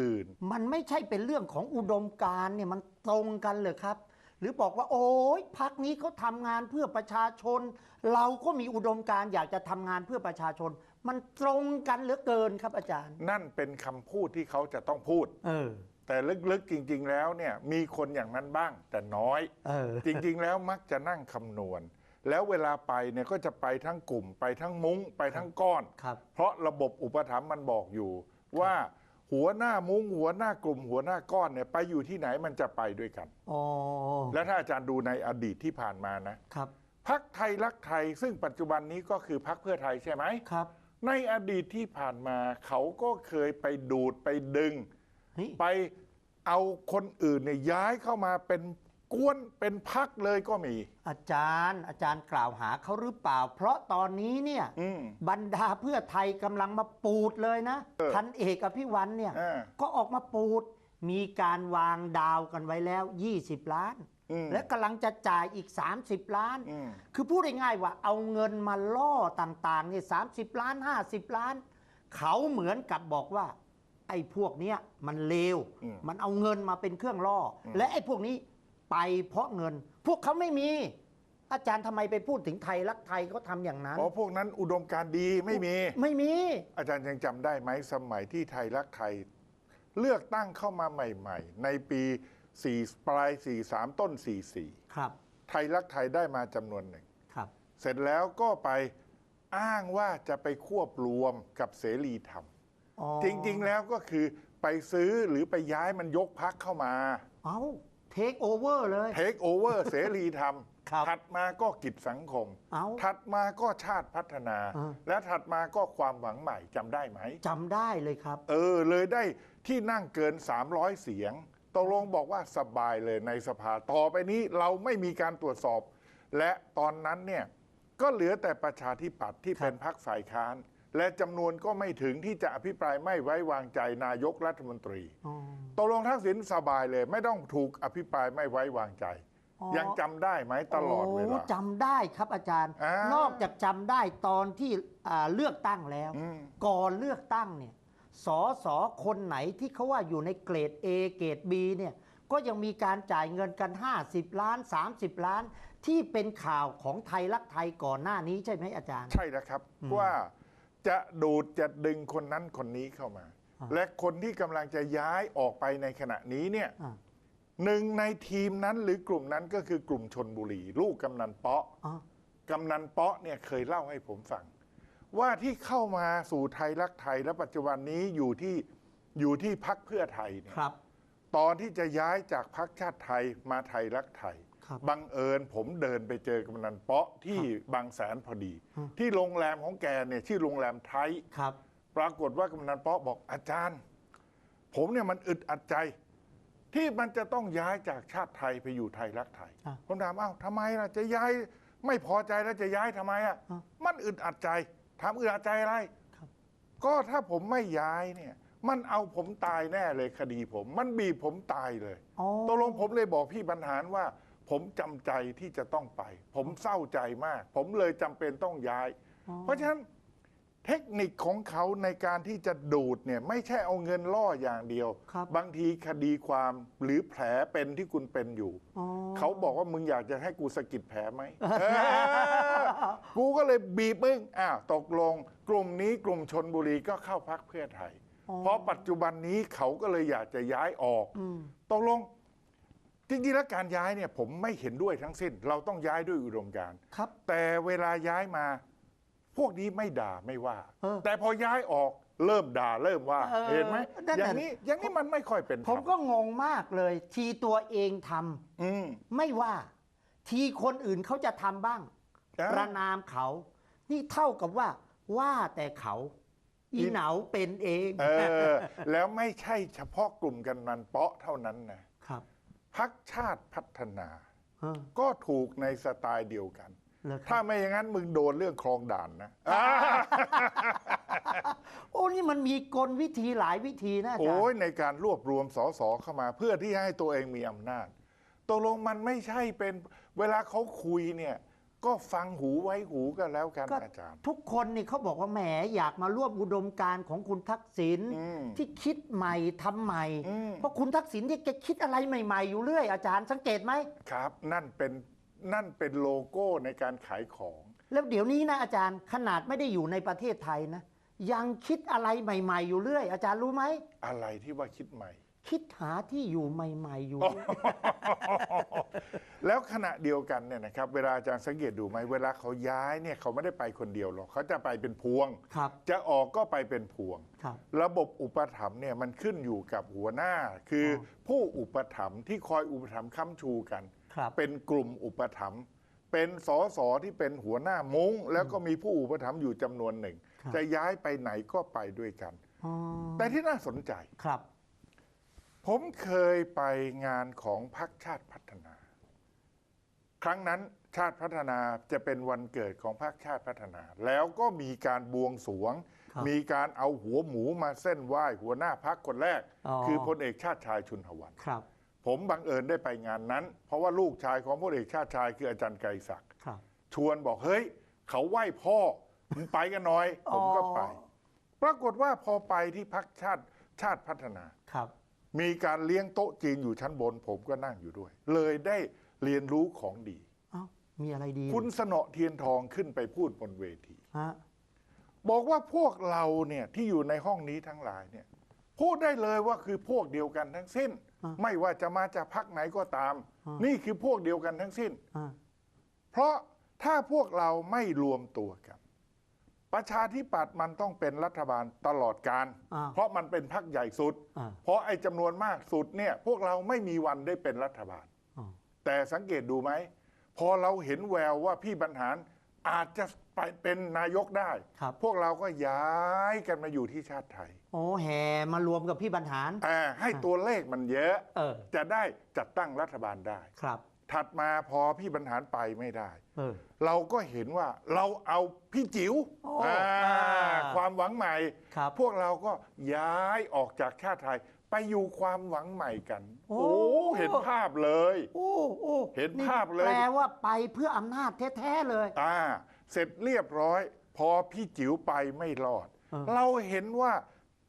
อื่น มันไม่ใช่เป็นเรื่องของอุดมการณ์เนี่ยมันตรงกันเลยครับ หรือบอกว่าโอ้ยพักนี้เขาทำงานเพื่อประชาชน เราก็มีอุดมการณ์อยากจะทำงานเพื่อประชาชน มันตรงกันเหลือเกินครับอาจารย์ นั่นเป็นคำพูดที่เขาจะต้องพูด เออ แต่ลึกๆจริง ๆ แล้วเนี่ยมีคนอย่างนั้นบ้างแต่น้อย เออ จริงๆ แล้วมักจะนั่งคำนวณ แล้วเวลาไปเนี่ยก็จะไปทั้งกลุ่ม ไปทั้งมุ้ง ไปทั้งก้อน ครับ เพราะระบบอุปถัมภ์มันบอกอยู่ว่า หัวหน้ามุ้งหัวหน้ากลุ่มหัวหน้าก้อนเนี่ยไปอยู่ที่ไหนมันจะไปด้วยกัน อ๋อและถ้าอาจารย์ดูในอดีตที่ผ่านมานะครับ พักไทยรักไทยซึ่งปัจจุบันนี้ก็คือพักเพื่อไทยใช่ไหมครับ ในอดีตที่ผ่านมาเขาก็เคยไปดูดไปดึง เฮ้ย ไปเอาคนอื่นเนี่ยย้ายเข้ามาเป็น กวนเป็นพักเลยก็มี อาจารย์อาจารย์กล่าวหาเขาหรือเปล่า เพราะตอนนี้เนี่ยอืมบรรดาเพื่อไทยกำลังมาปูดเลยนะเออพันเอกอภิวันเนี่ยอ่าก็ออกมาปูด มีการวางดาวกันไว้แล้ว 20 ล้าน อืมและกำลังจะจ่ายอีก 30 ล้าน อืม คือพูดง่ายๆว่าเอาเงินมาล่อต่างๆเนี่ยสาล้าน 50 ล้าน เขาเหมือนกับบอกว่า ไอ้พวกเนี้ยมันเลว อืม มันเอาเงินมาเป็นเครื่องล่ออและไอ้พวกนี้ ไปเพราะเงิน พวกเขาไม่มี อาจารย์ทำไมไปพูดถึงไทยรักไทยเขาทำอย่างนั้น เพราะพวกนั้นอุดมการณ์ดีไม่มี ไม่มี อาจารย์ยังจำได้ไหมสมัยที่ไทยรักไทย เลือกตั้งเข้ามาใหม่ ๆ ในปี4ปลาย43 ต้น44ครับไทยรักไทยได้มาจำนวนหนึ่ง ครับ เสร็จแล้วก็ไปอ้างว่าจะไปควบรวมกับเสรีธรรมอ๋อจริง ๆ แล้วก็คือไปซื้อหรือไปย้ายมันยกพักเข้ามา เอาเทคโอเวอร์เลย เทคโอเวอร์เสรีธรรม ครับถัดมาก็กิจสังคม เอ้าถัดมาก็ชาติพัฒนาเออและถัดมาก็ความหวังใหม่จำได้ไหม จำได้เลยครับ เออ เลยได้ที่นั่งเกิน 300 เสียงตกลงบอกว่าสบายเลยในสภาต่อไปนี้เราไม่มีการตรวจสอบ และตอนนั้นเนี่ยก็เหลือแต่ประชาธิปัตย์ที่ครับเป็นพรรคฝ่ายค้าน และจำนวนก็ไม่ถึงที่จะอภิปรายไม่ไว้วางใจนายกรัฐมนตรีอ๋อตกลงทักษิณสบายเลย ไม่ต้องถูกอภิปรายไม่ไว้วางใจอ๋อยังจำได้ไหมตลอดเวลาโจำได้ครับอาจารย์อ่านนอกจากจำได้ตอนที่อ่าเลือกตั้งแล้วอืมก่อนเลือกตั้งเนี่ยสอสอคนไหนที่เขาว่าอยู่ในเกรด A เกรด B เนี่ยก็ยังมีการจ่ายเงินกัน 50 ล้าน 30 ล้าน ที่เป็นข่าวของไทยรักไทยก่อนหน้านี้ใช่ไหมอาจารย์ ใช่แล้วครับว่า จะดูดจะดึงคนนั้นคนนี้เข้ามาอ่าและคนที่กำลังจะย้ายออกไปในขณะนี้เนี่ยอ่าหนึ่งในทีมนั้นหรือกลุ่มนั้นก็คือกลุ่มชนบุรี ลูกกำนันเปาะอ๋อกำนันเปาะเนี่ยเคยเล่าให้ผมฟัง ว่าที่เข้ามาสู่ไทยรักไทยและปัจจุบันนี้อยู่ที่อยู่ที่พักเพื่อไทยเนี่ยครับตอนที่จะย้ายจากพักชาติไทยมาไทยรักไทย ครับบังเอิญผมเดินไปเจอกำนันเปาะที่บางแสนพอดี ฮะ ที่โรงแรมของแกเนี่ยชื่อโรงแรมไทย ครับ ปรากฏว่ากำนันเปาะบอกอาจารย์ ผมเนี่ยมันอึดอัดใจ ที่มันจะต้องย้ายจากชาติไทยไปอยู่ไทยรักไทยอะผมถามอ้าวทำไมล่ะ จะย้ายไม่พอใจแล้วจะย้ายทำไมอะอะมันอึดอัดใจถามอึดอัดใจอะไรครับ ก็ถ้าผมไม่ย้ายเนี่ย มันเอาผมตายแน่เลยคดีผม มันบีบผมตายเลย อ๋อตกลงผมเลยบอกพี่บรรหารว่า ผมจำใจที่จะต้องไป ผมเศร้าใจมาก ผมเลยจำเป็นต้องย้ายอ๋อเพราะฉะนั้นเทคนิคของเขาในการที่จะดูดเนี่ยไม่ใช่เอาเงินล่ออย่างเดียว ครับ บางทีคดีความหรือแผลเป็นที่คุณเป็นอยู่ อ๋อ เขาบอกว่ามึงอยากจะให้กูสะกิดแผลไหมเออกูก็เลยบีบมึงอ้าวตกลง กลุ่มนี้กลุ่มชนบุรีก็เข้าพักเพื่อไทย อ๋อ เพราะปัจจุบันนี้เขาก็เลยอยากจะย้ายออก อืม ตกลง จริงๆแล้วการย้ายเนี่ยผมไม่เห็นด้วยทั้งสิ้น เราต้องย้ายด้วยอุดมการณ์ครับ แต่เวลาย้ายมา พวกนี้ไม่ด่าไม่ว่า เออ แต่พอย้ายออกเริ่มด่าเริ่มว่า เออเห็นไหมนั่นน่ะอย่างนี้อย่างนี้มันไม่ค่อยเป็นธผรรมก็งงมากเลย ทีตัวเองทำอืมไม่ว่า ทีคนอื่นเขาจะทำบ้างอ่าประนามเขา นี่เท่ากับว่า ว่าแต่เขา อีเหนาเป็นเองเออ แล้วไม่ใช่เฉพาะกลุ่มกันนันเปาะเท่านั้นนะครับ พักชาติพัฒนาเออก็ถูกในสไตล์เดียวกันเหรอคถ้ารับไม่อย่างนั้นมึงโดนเรื่องคลองด่านนะอ่าโอ้นี่มันมีกลวิธีหลายวิธีนะอาจารโอ้ยย์ในการรวบรวมสสเข้ามา เพื่อที่ให้ตัวเองมีอำนาจตกลงมันไม่ใช่เป็นเวลาเขาคุยเนี่ย ก็ฟังหูไว้หูก็แล้วกันก็อาจารย์ ทุกคนนี่เขาบอกว่าแหมอยากมาร่วมอุดมการณ์ของคุณทักษิณอืมที่คิดใหม่ทำใหม่ อืม เพราะคุณทักษิณที่แกคิดอะไรใหม่ๆ อยู่เรื่อยอาจารย์สังเกตไหม ครับ นั่นเป็นนั่นเป็นโลโก้ในการขายของ แล้วเดี๋ยวนี้นะอาจารย์ขนาดไม่ได้อยู่ในประเทศไทยนะ ยังคิดอะไรใหม่ ๆ อยู่เรื่อย อาจารย์รู้ไหม อะไรที่ว่าคิดใหม่ คิดหาที่อยู่ใหม่ ๆ อยู่ แล้วขณะเดียวกันเนี่ยนะครับเวลาอาจารย์สังเกตดูไหมเวลาเขาย้ายเนี่ยเขาไม่ได้ไปคนเดียวหรอกเขาจะไปเป็นพวง ครับจะออกก็ไปเป็นพวง ครับ ระบบอุปถัมภ์เนี่ยมันขึ้นอยู่กับหัวหน้า คือออผู้อุปถัมภ์ที่คอยอุปถัมภ์ค้ำชูกัน ครับ เป็นกลุ่มอุปถัมภ์เป็นสอสอที่เป็นหัวหน้ามุง้ง แล้วก็มีผู้อุปถัมภ์อยู่จำนวนหนึ่ง ครับ จะย้ายไปไหนก็ไปด้วยกัน อ๋อแต่ที่น่าสนใจ ครับผมเคยไปงานของพรรคชาติพัฒนา ครั้งนั้นชาติพัฒนาจะเป็นวันเกิดของพรรคชาติพัฒนา แล้วก็มีการบวงสรวงครับมีการเอาหัวหมูมาเส้นไหว้หัวหน้าพรรคคนแรกอ๋อคือพลเอกชาติชายชุนหวันครับ ผมบังเอิญได้ไปงานนั้น เพราะว่าลูกชายของพลเอกชาติชายคืออาจารย์ไกรศักดิ์ครับชวนบอกเฮ้ย เขาไหว้พ่อมึงไปกันหน่อย ผมก็ไปอ๋อปรากฏว่าพอไปที่พักชาติชาติพัฒนาครับ มีการเลี้ยงโต๊ะจีนอยู่ชั้นบน ผมก็นั่งอยู่ด้วย เลยได้ เรียนรู้ของดีเอ้ามีอะไรดีคุณสนอเทียนทองขึ้นไปพูดบนเวที ฮะบอกว่าพวกเราเนี่ยที่อยู่ในห้องนี้ทั้งหลายเนี่ยพูดได้เลยว่าคือพวกเดียวกันทั้งสิ้นอะไม่ว่าจะมาจากพักไหนก็ตามอะนี่คือพวกเดียวกันทั้งสิ้น อ่าเพราะถ้าพวกเราไม่รวมตัวกัน ประชาธิปัตย์มันต้องเป็นรัฐบาลตลอดการ อ่า เพราะมันเป็นพักใหญ่สุด อ่า เพราะไอ้จำนวนมากสุดเนี่ยพวกเราไม่มีวันได้เป็นรัฐบาลอ่า แต่สังเกตดูไหม พอเราเห็นแววว่าพี่บรรหารอาจจะไปเป็นนายกได้ ครับ พวกเราก็ย้ายกันมาอยู่ที่ชาติไทยโอ้แห่มารวมกับพี่บรรหาร แต่ให้ตัวเลขมันเยอะ เออ จะได้จัดตั้งรัฐบาลได้ ครับ ถัดมาพอพี่บรรหารไปไม่ได้ เออ เราก็เห็นว่าเราเอาพี่จิ๋วโอ้อ่าอ่าความหวังใหม่ ครับ พวกเราก็ย้ายออกจากชาติไทย ไปอยู่ความหวังใหม่กัน โอ้ โอ้เห็นภาพเลย โอ้โอ้เห็นภาพเลย แปลว่าไปเพื่ออำนาจแท้ๆเลย อ่าเสร็จเรียบร้อย พอพี่จิ๋วไปไม่รอด เออเราเห็นว่า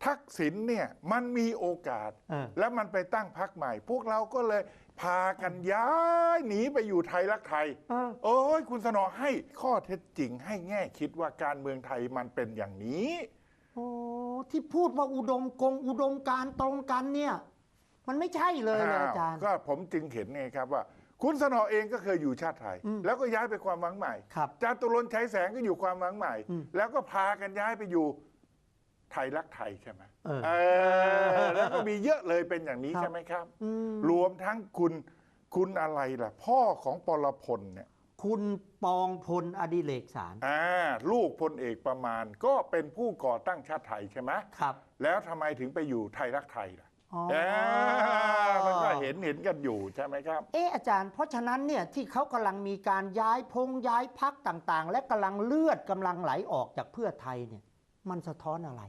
ทักษิณเนี่ยมันมีโอกาส เออ แล้วมันไปตั้งพักใหม่ พวกเราก็เลยพากันย้ายหนีไปอยู่ไทยรักไทย เออ โอ้ยคุณสนอให้ข้อเท็จจริงให้แง่คิดว่าการเมืองไทยมันเป็นอย่างนี้โอ้ที่พูดว่าอุดมกงอุดมการณ์ตรงกันเนี่ย มันไม่ใช่เลยเลยอาจารย์ ก็ผมจึงเห็นไงครับว่า คุณสนอเองก็เคยอยู่ชาติไทยอืมแล้วก็ย้ายไปความหวังใหม่ครับจาตุรนต์ฉายแสงก็อยู่ความหวังใหม่อืมแล้วก็พากันย้ายไปอยู่ไทยรักไทยใช่ไหมเออเออแล้วก็มีเยอะเลยเป็นอย่างนี้ครับใช่ไหมครับอืมรวมทั้งคุณคุณอะไรล่ะ พ่อของปรพลเนี่ย คุณปองพลอดิเรกสารอ่าลูกพลเอกประมาณก็เป็นผู้ก่อตั้งชาติไทยใช่ไหมครับ แล้วทำไมถึงไปอยู่ไทยรักไทยล่ะอ๋อเออมันก็เห็นเห็นกันอยู่ใช่ไหมครับ เอออาจารย์ เพราะฉะนั้นเนี่ยที่เขากำลังมีการย้ายพงย้ายพักต่างๆ และกำลังเลือดกำลังไหลออกจากเพื่อไทยเนี่ยมันสะท้อนอะไร